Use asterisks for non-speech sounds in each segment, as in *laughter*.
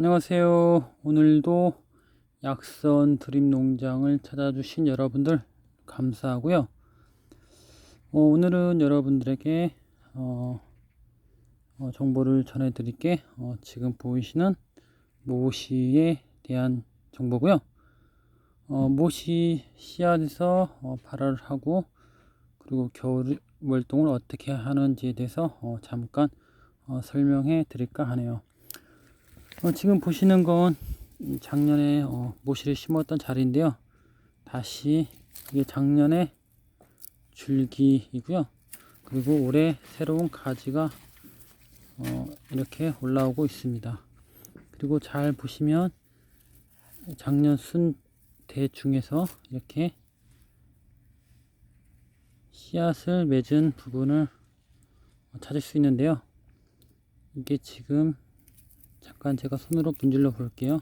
안녕하세요. 오늘도 약선 드립 농장을 찾아주신 여러분들 감사하고요. 어, 오늘은 여러분들에게 어, 어, 정보를 전해드릴게 어, 지금 보이시는 모시에 대한 정보고요. 어, 모시 씨앗에서 어, 발화를 하고 그리고 겨울 월동을 어떻게 하는지에 대해서 어, 잠깐 어, 설명해 드릴까 하네요. 어, 지금 보시는 건 작년에 어, 모시를 심었던 자리인데요. 다시 이게 작년에 줄기이고요. 그리고 올해 새로운 가지가 어, 이렇게 올라오고 있습니다. 그리고 잘 보시면 작년 순대 중에서 이렇게 씨앗을 맺은 부분을 찾을 수 있는데요. 이게 지금 잠깐 제가 손으로 분질러 볼게요.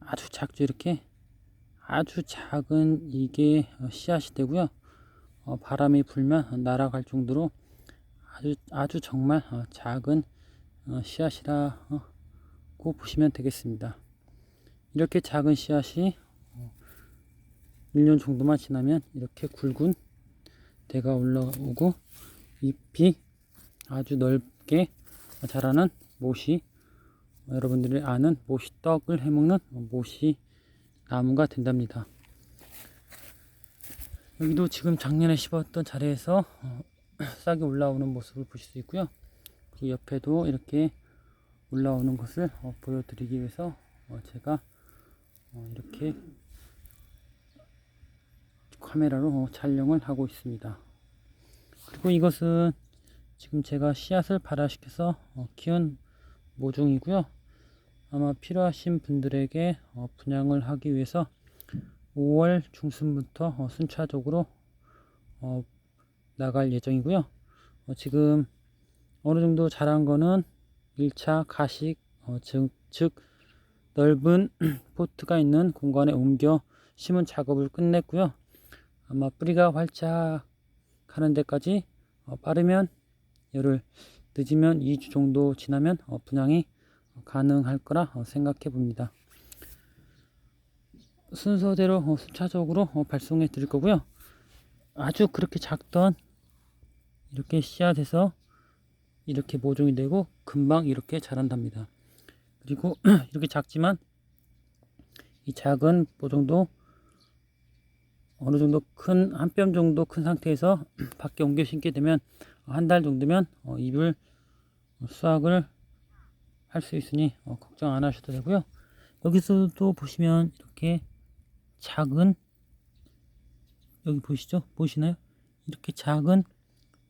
아주 작죠 이렇게 아주 작은 이게 어, 씨앗이 되고요. 어, 바람이 불면 날아갈 정도로 아주 아주 정말 어, 작은 어, 씨앗이라고 보시면 되겠습니다. 이렇게 작은 씨앗이 어, 1년 정도만 지나면 이렇게 굵은 대가 올라오고 잎이 아주 넓게 자라는 못이 여러분들이 아는 모시 떡을 해먹는 모시 나무가 된답니다. 여기도 지금 작년에 심었던 자리에서 어, *clears throat* 싹이 올라오는 모습을 보실 수 있고요. 그 옆에도 이렇게 올라오는 것을 어, 보여드리기 위해서 어, 제가 이렇게 카메라로 촬영을 하고 있습니다. 그리고 이것은 지금 제가 씨앗을 발화시켜서 키운 모종이고요. 아마 필요하신 분들에게 어, 분양을 하기 위해서 5월 중순부터 어, 순차적으로 어, 나갈 예정이고요. 어, 지금 어느 정도 자란 거는 1차 가식 어, 즉, 즉 넓은 *clears throat* 포트가 있는 공간에 옮겨 심은 작업을 끝냈고요. 아마 뿌리가 활짝 하는 데까지 어, 빠르면 열흘 늦으면 2주 정도 지나면 어, 분양이 가능할 거라 어, 생각해 봅니다. 순서대로 어, 순차적으로 어, 발송해 드릴 거고요. 아주 그렇게 작던 이렇게 씨앗에서 이렇게 모종이 되고 금방 이렇게 자란답니다. 그리고 *clears throat* 이렇게 작지만 이 작은 모종도 어느 정도 큰 한 뼘 정도 큰 상태에서 *clears throat* 밖에 옮겨 심게 되면 한 달 정도면 잎을 수확을 할 수 있으니 어, 걱정 안 하셔도 되고요. 여기서도 보시면 이렇게 작은 여기 보시죠? 보시나요? 이렇게 작은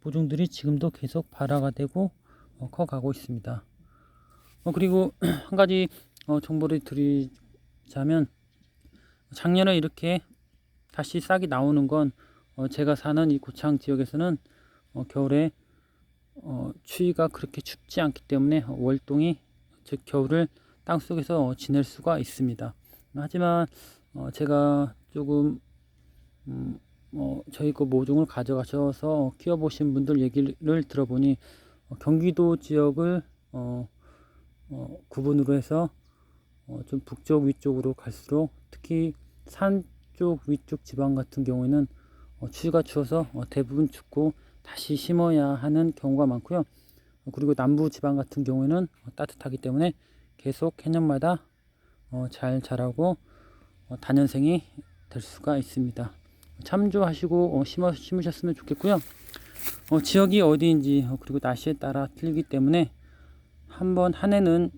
보종들이 지금도 계속 발화가 되고 어, 커가고 있습니다. 어, 그리고 *clears throat* 한 가지 어, 정보를 드리자면 작년에 이렇게 다시 싹이 나오는 건 어, 제가 사는 이 고창 지역에서는 어, 겨울에 어, 추위가 그렇게 춥지 않기 때문에 월동이 즉 겨울을 땅 속에서 지낼 수가 있습니다. 하지만 어, 제가 조금 음, 어, 저희 그 모종을 가져가셔서 키워보신 분들 얘기를 들어보니 어, 경기도 지역을 어, 어, 구분으로 해서 어, 좀 북쪽 위쪽으로 갈수록 특히 산 쪽 위쪽 지방 같은 경우에는 어, 추위가 추워서 어, 대부분 춥고 다시 심어야 하는 경우가 많고요. 그리고 남부 지방 같은 경우에는 따뜻하기 때문에 계속 해년마다 어, 잘 자라고 어, 단연생이 될 수가 있습니다. 참조하시고 어, 심어, 심으셨으면 좋겠고요. 어, 지역이 어디인지 어, 그리고 날씨에 따라 틀리기 때문에 한번 한 해는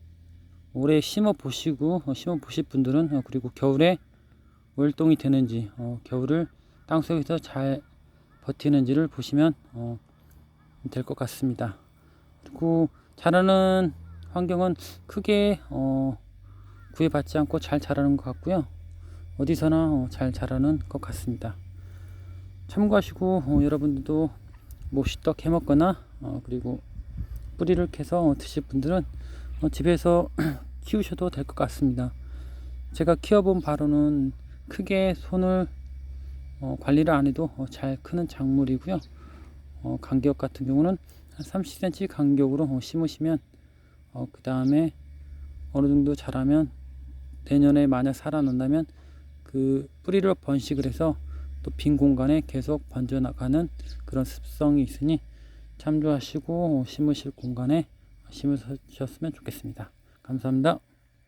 올해 심어 보시고 어, 심어 보실 분들은 어, 그리고 겨울에 월동이 되는지 어, 겨울을 땅속에서 잘 버티는지를 보시면 어, 될것 같습니다. 그리고 자라는 환경은 크게 어, 구애받지 않고 잘 자라는 것 같고요. 어디서나 어, 잘 자라는 것 같습니다. 참고하시고 어, 여러분들도 모시떡 해먹거나 어, 그리고 뿌리를 캐서 드실 분들은 어, 집에서 *clears throat* 키우셔도 될 것 같습니다. 제가 키워본 바로는 크게 손을 어, 관리를 안 해도 어, 잘 크는 작물이고요. 어, 간격 같은 경우는 한 30cm 간격으로 어, 심으시면 어, 그 다음에 어느 정도 자라면 내년에 만약 살아난다면 그 뿌리를 번식을 해서 또 빈 공간에 계속 번져나가는 그런 습성이 있으니 참조하시고 심으실 공간에 심으셨으면 좋겠습니다. 감사합니다.